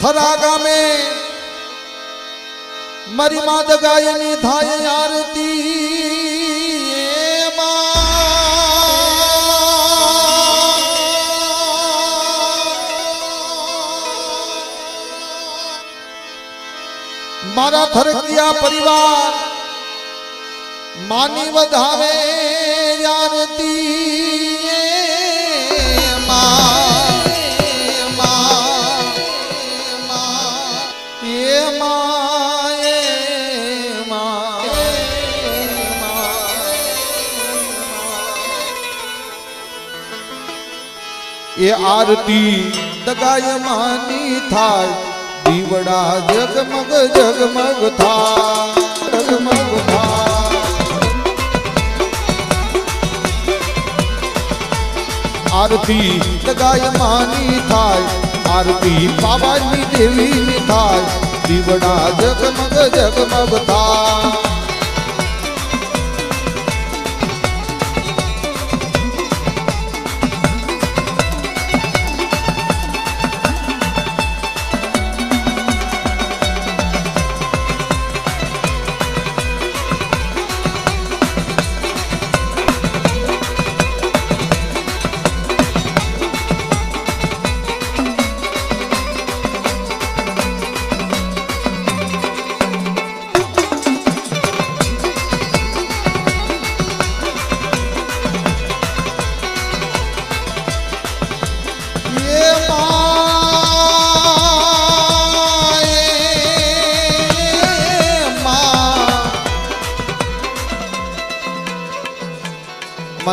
થરા ગામે મારી માદ ગાયની થાય આરતી. મારા થરકિયા પરિવાર માની વધાવે આરતી. એ આરતી દગાય માની થાય. દીવડા જગમગ જગમગ થાય. જગમગ થાય. આરતી દગાય માની થાય. આરતી બાબાની દેવીની થાય. દીવડા જગમગ જગમગ થાય.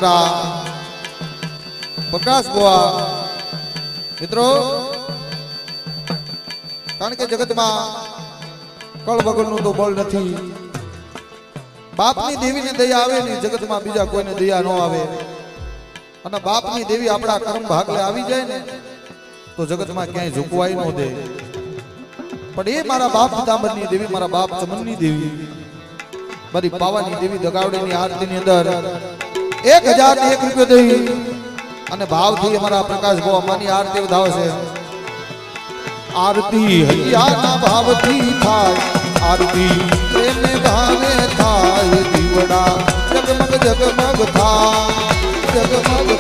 મારા પ્રકાશ બોવા મિત્રો, કારણ કે જગતમાં કળ તો બળ નથી. બાપની દેવીને દયા આવે ને જગતમાં બીજા કોઈને દયા ન આવે. અને બાપની દેવી આપણા કર્મ ભાગલે આવી જાય ને, તો જગતમાં ક્યાંય ઝૂકવાય ન દે. પણ એ મારા બાપ પિતાંબરની દેવી, મારા બાપ ચમનની દેવી. મારી પાવાની દેવી દગાવડીની આરતીની અંદર એક હજાર એક રૂપિયો દઈ. અને ભાવથી અમારા પ્રકાશ અમારી આરતી વધાવે છે. આરતી હૈયાના ભાવથી થાય. આરતી પ્રેમે ભાવે થાય. દીવડા જગમગ જગમગ થાય. જગમગ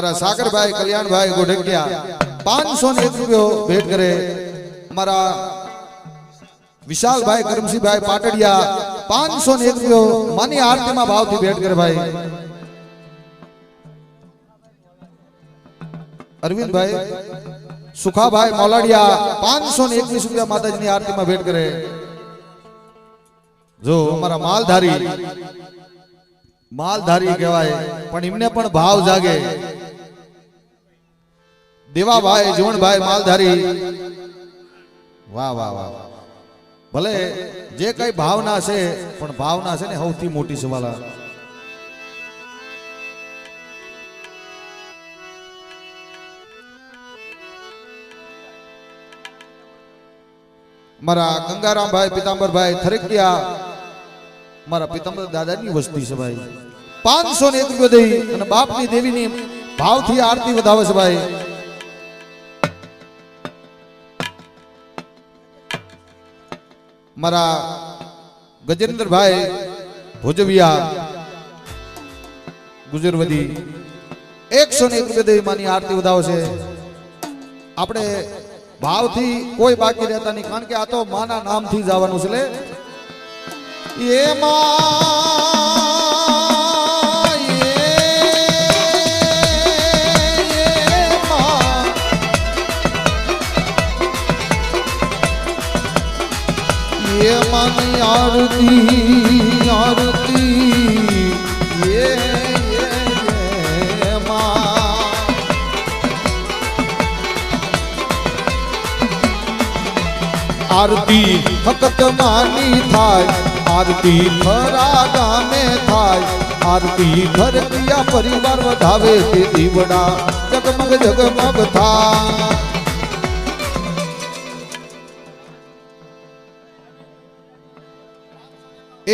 થાય મારા સાગરભાઈ કલ્યાણભાઈ ગોઢકિયા પાંચસો ને એક રૂપિયો ભેટ કરે મારા વિશાલભાઈ કરમસિંહભાઈ પાટડિયા પાંચસો ને એક રૂપિયો માની આરતીમાં ભાવથી ભેટ કરે ભાઈ અરવિંદભાઈ સુખાભાઈ મોલાડિયા પાંચસો ને એકવીસ રૂપિયા માતાજીની આરતીમાં ભેટ કરે જો અમારા માલધારી માલધારી કહેવાય પણ એમને પણ ભાવ જાગે દેવાભાઈ જીવણભાઈ માલધારી. વાહ વાહ વાહ. ભલે જે કઈ ભાવના છે પણ ભાવના છે ને સૌથી મોટી સવાલા મારા ગંગારામભાઈ પિતાંબરભાઈ થરકિયા મારા પિતાંબર દાદાની વસ્તી છે ભાઈ. પાંચસો ને એક રૂપિયા દઈ અને બાપની દેવીની ભાવથી આરતી વધાવે છે ભાઈ. મારા ગજેન્દ્રભાઈ ભુજવિયા ગુજરવદી એકસો ને એક રૂપિયા આરતી વધાવે છે આપણે ભાવથી કોઈ બાકી રહેતા નહીં, કારણ કે આ તો માના નામથી જ આવવાનું છે એટલે એમાં એ માની આરતી આરતી આરતી ફક્ત માની થાય, આરતી ખરા ગામે થાય. આરતી ઘર પરિવાર વધાવે તે દીવડા જગમગ જગમગ થાય.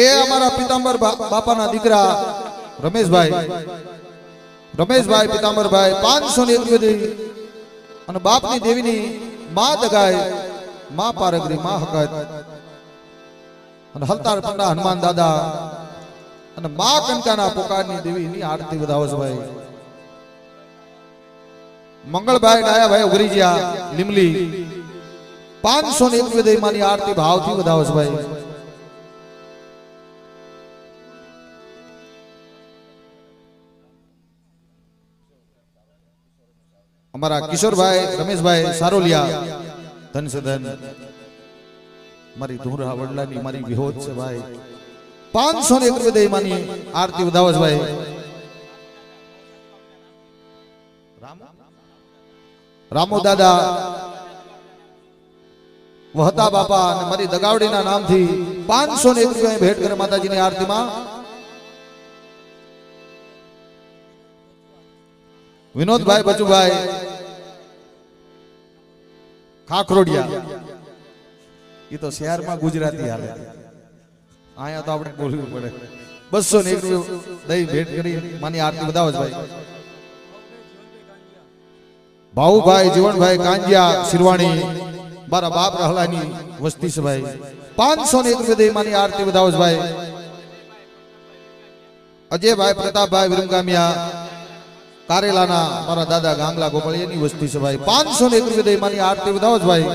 એ અમારા પિતાંબર બાપાના દીકરા રમેશભાઈ. રમેશભાઈ પિતાંબરભાઈ પાંચસો ની રૂપિયા અને બાપની દેવીની માં દગાયમાં પારગરી, માં હકત. અને હલતાર પંડા હનુમાન દાદા. અને મા કંકાના પોકારની દેવીની આરતી વધાવો છે ભાઈ. મંગળભાઈ, ડાયાભાઈ, ઉગરીજીયા, લીમલી. પાંચસો ને એક રૂપિયા માની આરતી ભાવથી વધાવો છે ભાઈ. અમારા કિશોરભાઈ રમેશભાઈ સારોલિયા ધન છે ધન મારી ધૂરા વડલાની મારી વિહોદ છે ભાઈ પાંચસો ને એક રૂપિયા માની આરતી વધાવો છે ભાઈ રામો દાદા વહતા બાપા અને મારી દગાવડીના નામથી પાંચસો ને એક રૂપિયા ભેટ કરે માતાજીની આરતીમાં વિનોદભાઈ બચુભાઈ ખાખરોડિયા. એ તો શહેરમાં ગુજરાતી હાલે. અહીંયા તો આપણે બોલવું પડે. બસો ને એક દહીં ભેટ કરી માની આરતી બતાવો ભાઈ. ભાઉભાઈ, જીવનભાઈ, કાંજિયા, શિરવાણી, મારા બાપ રહલાની વસ્તી છે ભાઈ. પાંચસો ને એક રૂપિયા માની આરતી બતાવો ભાઈ. અજયભાઈ, પ્રતાપભાઈ, વિરમગામિયા કારેલાના મારા દાદા ગાંગલા ગોપાળિયાની વસ્તી છે ભાઈ. પાંચસો ને એક રૂપિયા મારી આરતી બતાવો છે ભાઈ.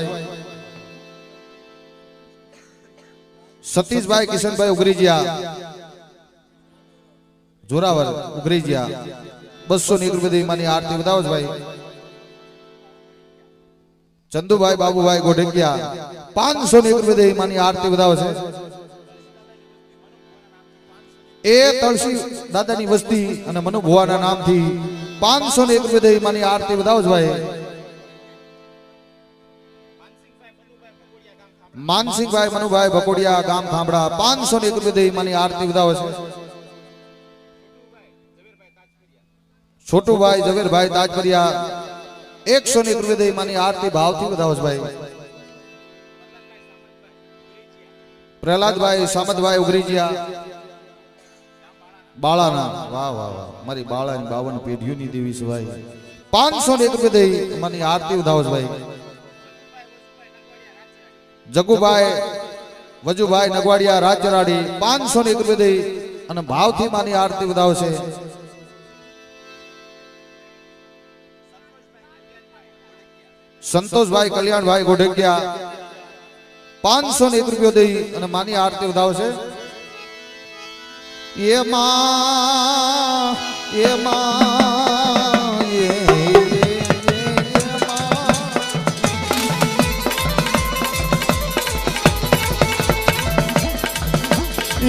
સતીશભાઈ, કિશનભાઈ ઉગરીજીયા જોરાવર ઉગરીજીયા બસો ને એક રૂપિયા મારી આરતી બતાવો ભાઈ. ચંદુભાઈ, બાબુભાઈ ગોઢેકિયા. પાંચસો ને એક રૂપિયા માની આરતી બતાવો છે. એ તળસી દાદાની વસ્તી અને મનુ ભુવાના નામથી પાંચસો ને એક રૂપિયા દઈ માની આરતી વધાવો છે ભાઈ માનસિંહભાઈ મનુભાઈ ભકોડિયા ગામ ખાંભડા પાંચસો ને એક રૂપિયા દઈ માની આરતી વધાવો છે છોટુભાઈ ઝવેરભાઈ તાજપરિયા એકસો ને એક રૂપિયા દઈ માની આરતી ભાવથી વધાવો છે ભાઈ પ્રહલાદભાઈ સામતભાઈ ઉગરીજીયા બાળાના, વાહ વાહ વાહ, મારી બાળાની બાવન પેઢીઓની દેવી ભાઈ. પાંચસો ને એક રૂપિયા દઈ આરતી ઉધાવશ ભાઈ. જગુભાઈ, વજુભાઈ નગવાડિયા રાજચરાડી પાંચસો ને એક રૂપિયા અને ભાવથી માની આરતી ઉધાવશે સંતોષભાઈ, કલ્યાણભાઈ ગોઢેકિયા, પાંચસો ને એક રૂપિયો દઈ અને માની આરતી વધાવો એમાં એમાં એ- એમાં.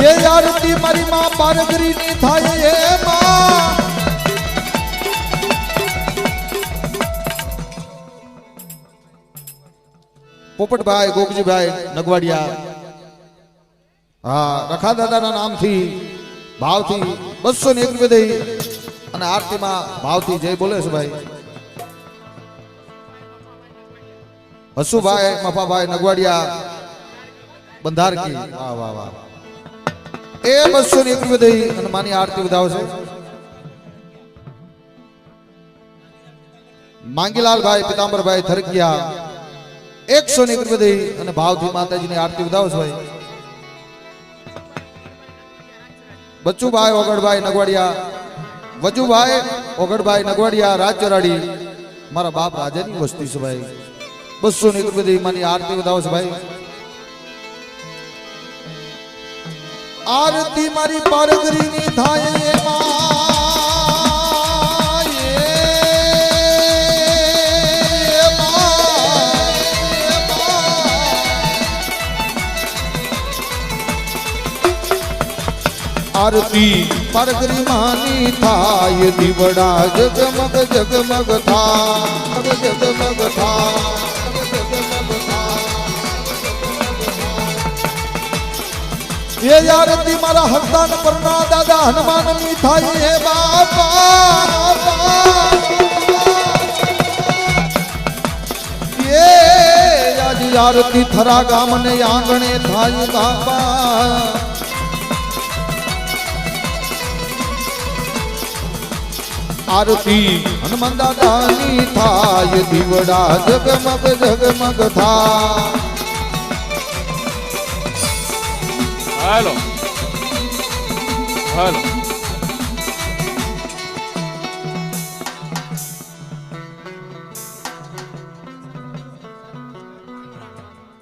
એ આરતી મારી માં પારગરી ની થાય એમાં પોપટભાઈ, ગોપજીભાઈ, નગવાડિયા હા રખા દાદાના નામથી ભાવથી બસો ને એક રૂપિયા દઈ અને આરતીમાં ભાવથી જય બોલે છે ભાઈ. હસુભાઈ, મફાભાઈ, નગવાડિયા, બંધારકી. વાહ વાહ વાહ. એ બસો ને એક રૂપિયા દઈ અને માની આરતી વધાવશે માંગીલાલભાઈ, પિતાંબરભાઈ થરકિયા એકસો ને એક રૂપિયા દઈ અને ભાવથી માતાજીની આરતી વધાવશે ભાઈ. બચ્ચુભાઈ ઓગણભાઈ નગવાડિયા વજુભાઈ ઓગણભાઈ નગવાડિયા રાજચરાડી મારા બાપ રાજાની વસ્તી છે ભાઈ. બસો ની બધી મારી આરતી બતાવો છે ભાઈ. આરતી મારી પારગરીની થાય આરતી પારગરી માની થાય, દીવડા જગમગ જગમગ થા જગમગ થા એ આરતી મારા હસ્તાન પરના દાદા હનુમાનની થાય હે બાપા એ આજ આરતી થરા ગામ ને આંગણે થાય, બાપા. આરતી. હનુમાન દાદાની થાય દીવડા જગમગ જગમગ હાલો. હાલો.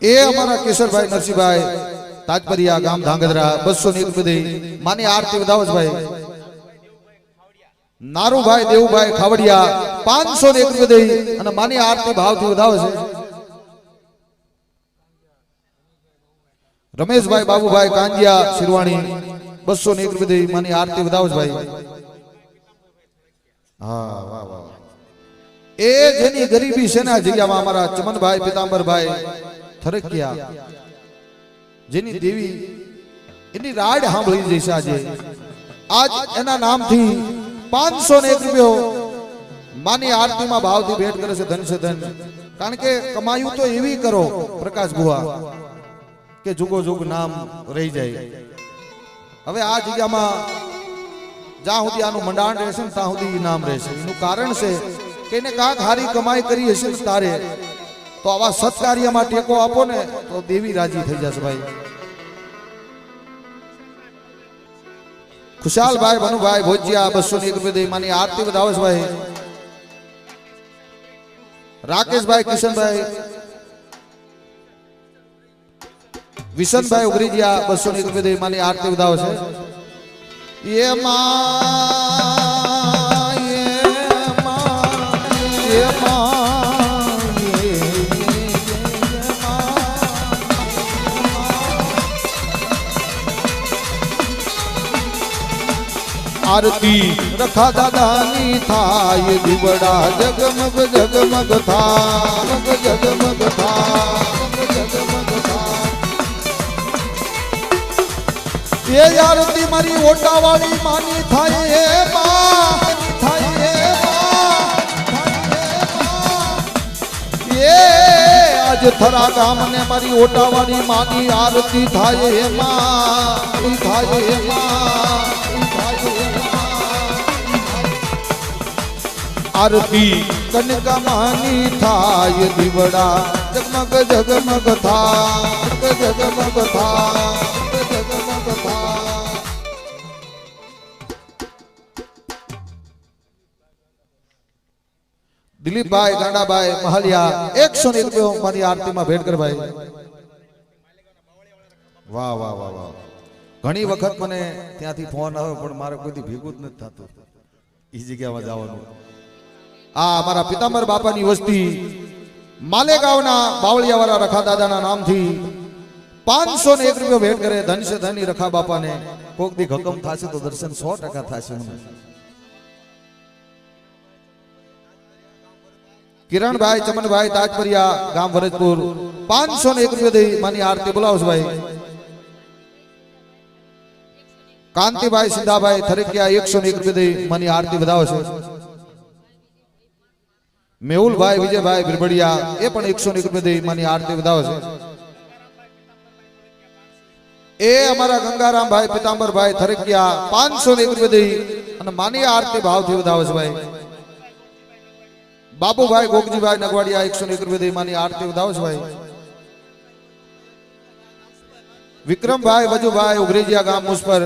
એ અમારા કેશરભાઈ નરસિંહભાઈ તાજપરિયા ગામ ધાંગધ્રા બસો ની માની આરતી વધાવો ભાઈ. નારુભાઈ, દેવુભાઈ, ખાવડિયા પાંચસો ને એક બધી અને માની આરતી ભાવથી વધાવે છે. રમેશભાઈ, બાબુભાઈ, કાંજિયા, શિરવાણી બસો ને એક બધી માની આરતી વધાવો ભાઈ. હા, વાહ વાહ એ જેની ગરીબી છે ને આ જગ્યામાં અમારા ચમનભાઈ, પિતાંબરભાઈ, થરકિયા, જેની દેવી એની રાડ સાંભળી જઈશ આજે. આજ એના નામથી પાંચસો ને એક રૂપિયો માની આરતીમાં ભાવથી ભેટ કરે છે ધન છે ધન કારણ કે કમાયું તો એવી કરો, પ્રકાશ ગુહા, કે જુગો જુગ નામ રહી જાય. હવે આ જગ્યામાં જ્યાં સુધી આનું મંડાણ રહેશે ને ત્યાં સુધી નામ રહેશે એનું કારણ છે કે એને કાંક હારી કમાઈ કરી હશે તારે, તો આવા સત્કાર્યમાં ટેકો આપો ને તો દેવી રાજી થઈ જશે ભાઈ. ખુશાલભાઈ ભનુભાઈ ભોજિયા, બસો ની એક રૂપિયા માની આરતી છે ભાઈ. રાકેશભાઈ, કિશનભાઈ. વિશનભાઈ ઉગરીજીયા બસો ની એક રૂપિયા માની આરતી વધાવે છે. એ માં આરતી રખા દાદાની થાય દીવડા જગમગ જગમગ થા જગમગ થા એ આરતી મારી ઓટાવાળી માની થાય હે માં થાય હે માં. એ આજ થરા ગામ ને મારી ઓટાવાળી માની આરતી થાય હે માં થાય હે માં આરતી. કનકા માની થાય દીવડા. જગમગ જગમગ થા જગમગ થા દિલીપભાઈ ગાંડાભાઈ મહાલિયા, એકસો ને રૂપિયો મારી આરતીમાં ભેટ કર ભાઈ વાહ વાહ વાહ વાહ. ઘણી વખત મને ત્યાંથી ફોન આવે પણ મારે કોઈથી ભેગું જ નથી થતું. એ જગ્યામાં જવાનું. આ અમારા પિતાંબર બાપાની વસ્તી માલેગાંવના બાવળિયાવાળા રખા દાદાના નામથી પાંચસો ને એક રૂપિયા ભેટ કરે ધન છે ધની રખા બાપાને. કોક દી હકમ થશે તો દર્શન સો ટકા થશે કિરણભાઈ, ચમનભાઈ, તાજપરિયા, ગામ વરજપુર પાંચસો ને એક રૂપિયા દઈ માની આરતી બોલાવશ ભાઈ. કાંતિભાઈ, સિદ્ધાભાઈ, થરકિયા એકસો ને એક રૂપિયા દઈ માની આરતી વધાવે છે મેહુલભાઈ વિજયભાઈ બિરબડિયા એ પણ એકસો ને રૂપિયા આરતી વધાવે છે. એ અમારા ગંગારામભાઈ પિતાંબરભાઈ થરકિયા પાંચસો ને રૂપિયા દઈ અને માની આરતી ભાવથી વધાવે છે ભાઈ. બાબુભાઈ ગોગજીભાઈ નગવાડિયા એકસો ને રૂપિયા દઈ માની આરતી વધાવે છે ભાઈ. વિક્રમભાઈ વજુભાઈ ઉગરેજિયા ગામ મુસ્પર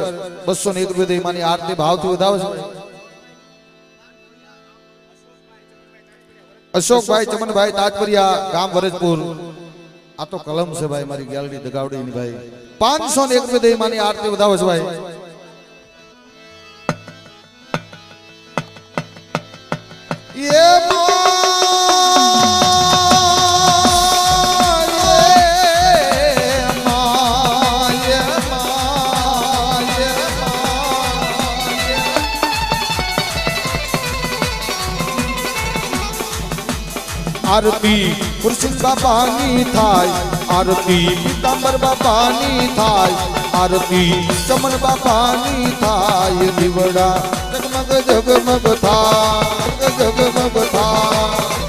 બસો ને રૂપિયા દઈ માની આરતી ભાવથી વધાવે છે અશોકભાઈ ચમનભાઈ તાજપરિયા ગામ વરજપુર. આ તો કલમ છે ભાઈ મારી ગેલરી દગાવડી ભાઈ. પાંચસો ને એક રૂપિયા માની આરતી વધાવે છે ભાઈ. એ આરતી કૃષ્ણ બાબાની થાય આરતી પીતાંબર બાબાની થાય આરતી ચમન બાબાની થાય દીવડા જગમગ જગમગ થાય જગમગ થાય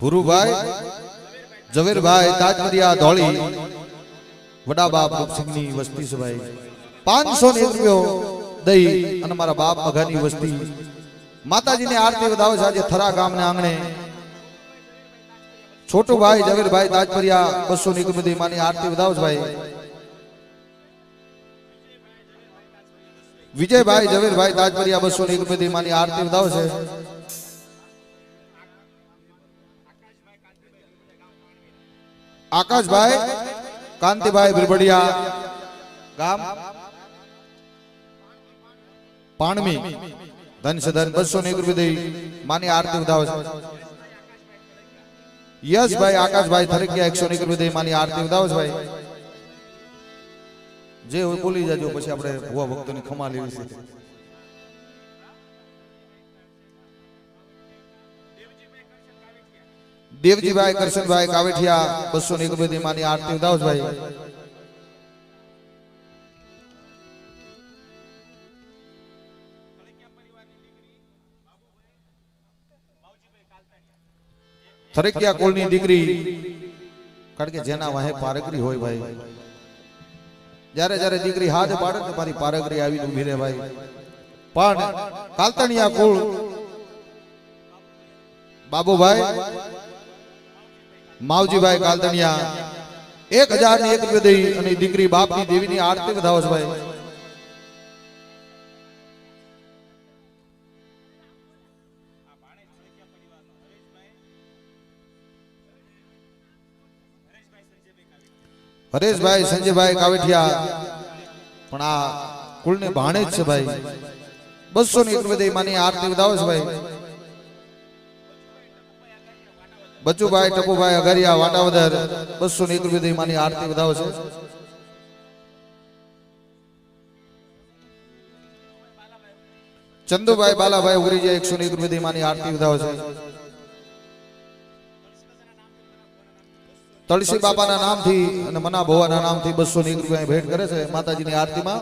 ભુરુભાઈ ઝવેરભાઈ, તાજમરિયા, ધોળી વડા બાપ રૂપસિંહની વસ્તી સભાઈ પાંચસો ને રૂપિયો દઈ અને મારા બાપ મઘાની વસ્તી. માતાજીને આરતી વધાવે છે આજે થરા ગામને આંગણે. છોટું ભાઈ ઝવેરભાઈ તાજપરિયા બસો ની બધી માની આરતી વધાવે છે ભાઈ. વિજયભાઈ, ઝવેરભાઈ તાજપરિયા બસો ની બધી માની આરતી વધાવે છે. આકાશભાઈ, કાંતિભાઈ બિરબડિયા, ગામ પાણમી ધન સદન બસો ને એક રૂપિયા માની આરતી ઉધાવે છે. યશભાઈ, આકાશભાઈ થરકિયા એકસો ને રૂપિયા માની આરતી ઉધાવે છે ભાઈ. જે હોય બોલી જાજો, પછી આપણે ભુવા ભક્તોની ખમા લેવી છે. દેવજીભાઈ કરશનભાઈ કાવેઠિયા બસો ને એક રૂપિયા માની આરતી ઉધાવ છે ભાઈ થરેકિયા કુળની દીકરી કારણ કે જેના વાહે પારગરી હોય ભાઈ જ્યારે જ્યારે દીકરી હાથ પાડે તો મારી પારગરી આવીને ઊભી રહે ભાઈ પણ કાલતણિયા કુળ બાબુભાઈ માવજીભાઈ કાલતણિયા એક હજારની એક રૂપિયા દઈ અને દીકરી બાપની દેવીની આરતી વધાવો ભાઈ. હરેશભાઈ, સંજયભાઈ કાવેઠિયા, પણ આ કુળને ભાણે જ છે ભાઈ. બસો ની એક રૂપિયા દઈ માની આરતી વધાવો છે ભાઈ. બચુભાઈ ટપુભાઈ અગરિયા વાટાવદર બસો ને એક રૂપિયા માની આરતી વધાવો છે. ચંદુભાઈ બાલાભાઈ ઉગરીજા એકસો ને એક રૂપિયા માની આરતી વધાવો છે. તળસી બાપાના નામથી અને મના ભોવાના નામથી બસો ને એક રૂપિયા ભેટ કરે છે માતાજીની આરતીમાં.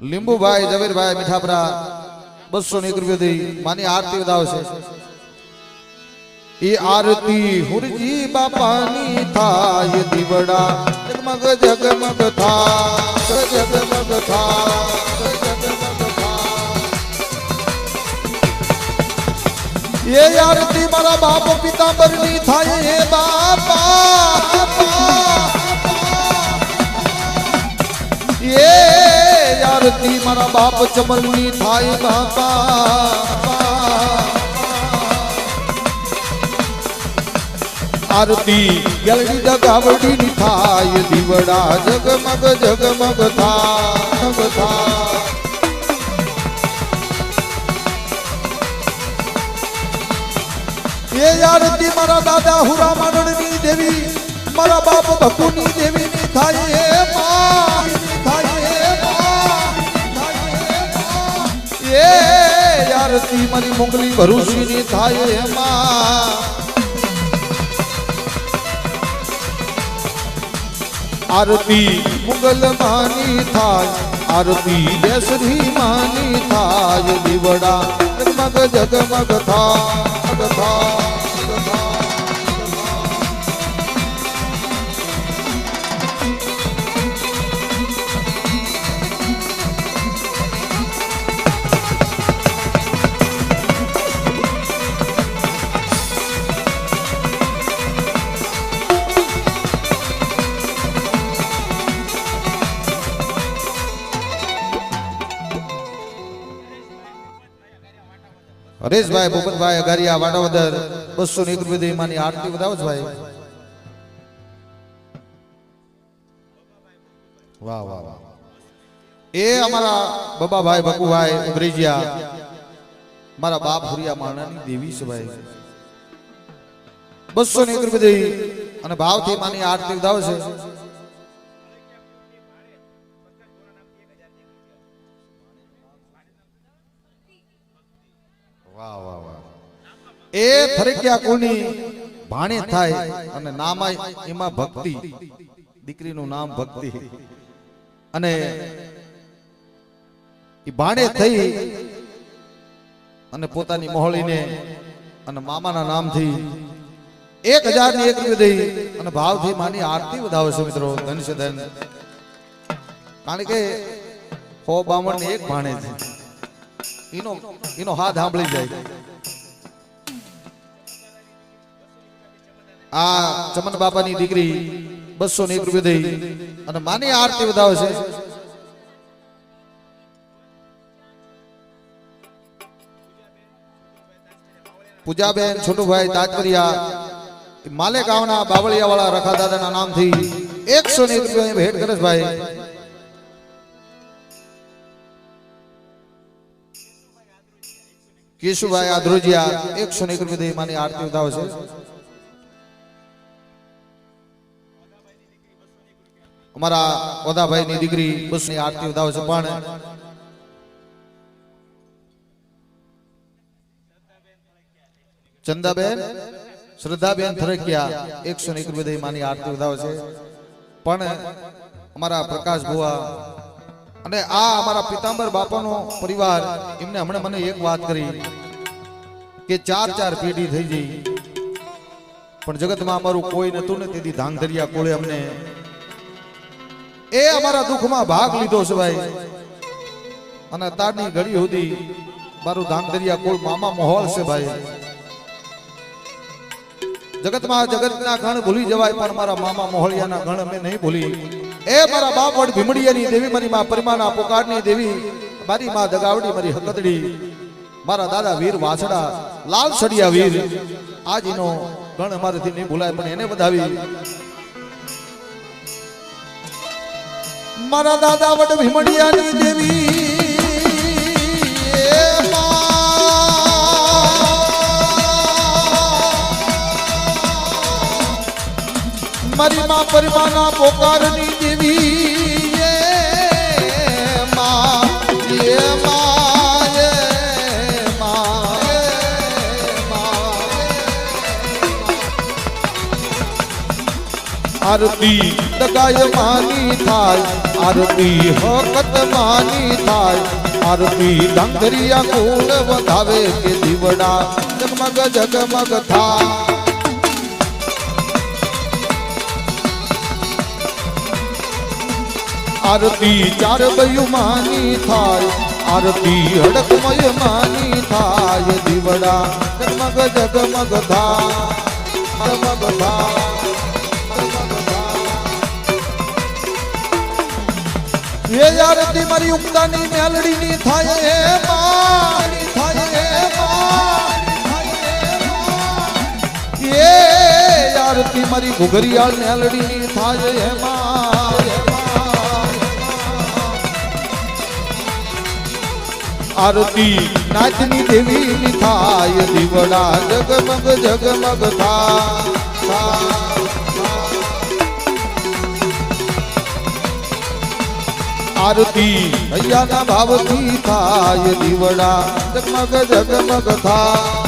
લીંબુભાઈ ઝવેરભાઈ મીઠાપરા બસો ને એક રૂપિયા દઈ માની આરતી વધાવે છે એ આરતી હુરજી બાપાની થાય દીવડા જગમગ જગમગ થાય જગમગ થાય જગમગ થાય એ આરતી મારા બાપ પિતાંબરની થાય હે બાપા એ આરતી મારા બાપ ચમલની થાય બાપા આરતી ગલડી દગાવડી ની થાય, દીવડા જગમગ જગમગ થાય જગ થાય એ આરતી મારા દાદા હુરા માંડળની દેવી, મારા બાપ ભકુની દેવી ની થાય હે માં આરતી મારી મોકલી ભરૂચી ની થાય એમાં. આરતી મુગલ માની થાય, આરતી બેસરી માની થાય, દીવડા જગમગ જગમગ થાય થાય. હરેશભાઈ ભૂપતભાઈ અગારિયા વાડાવદર બસો ને એક રૂપિયા માની આરતી વધાવો ભાઈ. વાહ વાહ વાહ. એ અમારા બબાભાઈ બકુભાઈ ઉભરીજિયા મારા બાપ હુરિયા માણાની દેવી છે ભાઈ. બસો ને એક રૂપિયા અને ભાવથી માની આરતી વધાવે છે. એ ફરકિયા કોની? ભાણે થાય અને નામ એમાં ભક્તિ. દીકરીનું નામ ભક્તિ. અને એ ભાણે થઈ અને પોતાની મોહળીને અને મામાના નામથી એક હજારની એક દઈ અને ભાવથી માની આરતી વધાવે છે મિત્રો, ધન ધન. કારણ કે હો બામણ એક ભાણે છે. એનો એનો હાથ સાંભળી જાય આ ચમન બાપાની દીકરી બસો ને એક રૂપિયા દઈ. અને માની આરતી વધાવે છે. પૂજાબેન, છોટુભાઈ, તાજપરિયા માલે ગામના બાવળિયા વાળા રખા દાદાના નામથી એકસો ને એક રૂપિયા ભેટ કરે ભાઈ કેશુભાઈ આદ્રોજિયા એકસો ને એક રૂપિયા દઈ માની આરતી વધાવે છે. અમારા ઓદાભાઈ ની દીકરી બસની આરતી વધાવે છે, પણ ચંદાબેન, શ્રદ્ધાબેન થરકિયા એકસો ને એક રૂપિયા માની આરતી વધાવે છે. પણ અમારા પ્રકાશ ભુવા અને આ અમારા પિતાંબર બાપાનો પરિવાર, એમને હમણાં મને એક વાત કરી કે ચાર ચાર પેઢી થઈ ગઈ. પણ જગતમાં અમારું કોઈ નતું ને તેથી ધાંગધરિયા કોળે અમને એ અમારા દુઃખમાં ભાગ લીધો છે ભાઈ અને તારની ઘડી સુધી મારું ધાંગધરિયા કોળ મામા માહોલ છે ભાઈ. જગતમાં જગતના ગણ ભૂલી જવાય પણ મારા મામા મોહળિયાના ગણ અમે નહીં ભૂલી. એ મારા બાપ વડ ભીમડીયાની દેવી, મારી માં પરિમાના પોકારની દેવી, મારી માં દગાવડી, મારી હકતડી, મારા દાદા વીર વાછડા, લાલ સડિયા વીર આજ ગણ અમારેથી નહીં ભૂલાય, પણ એને વધાવી. મારા દાદા વડ ભીમડિયાની દેવી મારી માં પરિમાના પોકારની આરતી દગાય માની થાય આરતી હકત માની થાય આરતી ડાંગરિયા કુળ વધાવે કે દીવડા જગમગ જગમગ થાય આરતી ચાર બયું માની થાય આરતી હડકમય માની થાય દીવડા જગમગ જગમગ થાય જગમગ થાય એ આરતી મારી ઉગતાની મેલડીની થાય હે મારી, થાય હે મારી. એ આરતી મારી ઘુઘરિયાળ મેલડીની થાય હે આરતી નાચની દેવીની થાય, દીવડા જગમગ જગમગ થાય આરતી. હૈયાના ભાવથી થાય દીવડા. જગમગ જગમગ થાય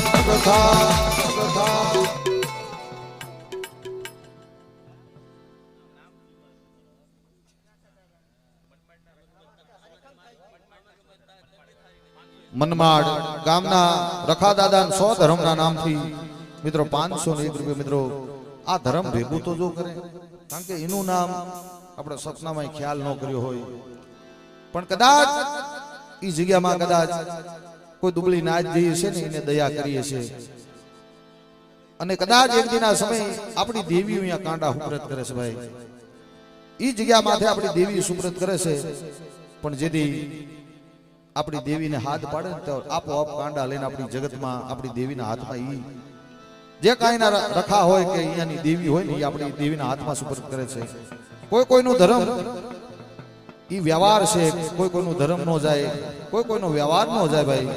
મનમાડ ગામના રખા દાદા સો ધર્મના નામથી. મિત્રો, પાંચસો ને એક રૂપિયા મિત્રો, આ ધર્મ ભેગું તો જો કરે. કારણ કે એનું નામ આપણે સપનામાં ખ્યાલ ન કર્યો હોય. પણ કદાચ એ જગ્યામાં કદાચ કોઈ દુબળી નાચ જઈએ છે ને એને દયા કરીએ છે અને કદાચ એક દિના સમય આપણી દેવી અહીંયા કાંડા સુપ્રત કરે છે ભાઈ. એ જગ્યા માથે આપણી દેવી સુપ્રત કરે છે. પણ જેથી આપણી દેવીને હાથ પાડે તો આપોઆપ કાંડા લઈને આપણી જગતમાં, આપણી દેવીના હાથમાં ઈ જે કાંઈના ના રખા હોય કે અહીંયાની દેવી હોય ને એ આપણી દેવીના હાથમાં સુપ્રત કરે છે. કોઈ કોઈનું ધર્મ ઈ વ્યવહાર છે. કોઈ કોઈનું ધર્મ નો જાય. કોઈ કોઈનો વ્યવહાર નો જાય ભાઈ.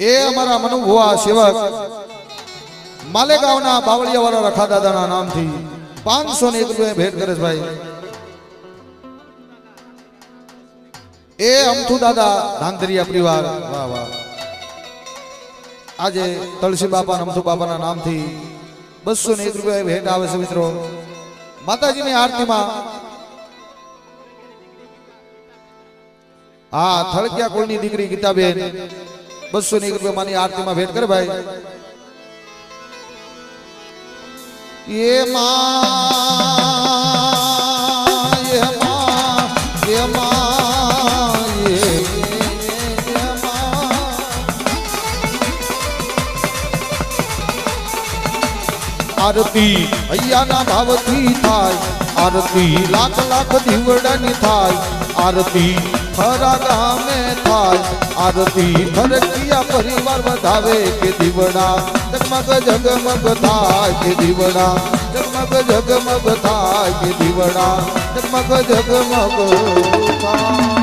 એ અમારા મનુભુવા સેવક. માલેગાંવના બાવળિયા વાળા રખા દાદાના નામથી પાંચસો ને એક ભેટ કરે છે ભાઈ. એ અમથુ દાદા ધાંધરિયા પરિવાર. વાહ વાહ. આજે તળસી બાપા અમથુ બાપાના નામથી બસો ને એક રૂપિયા ભેટ આવે છે મિત્રો. માતાજીની આરતીમાં હા, થળકિયા કુળની દીકરી ગીતાબેન. બસો ને એક રૂપિયા માની આરતીમાં ભેટ કરે ભાઈ. એ માં આરતી. અયાના ભાવથી થાય. આરતી લાખ લાખ દીવડાની થાય. આરતી ખરા ગામે થાય. આરતી ફરકિયા પરિવાર વધાવે કે દીવડા. જગમગ જગમગ થાય કે દીવડા. જગમગ જગમગ થાય કે દીવડા. જગમગ જગમગ થાય.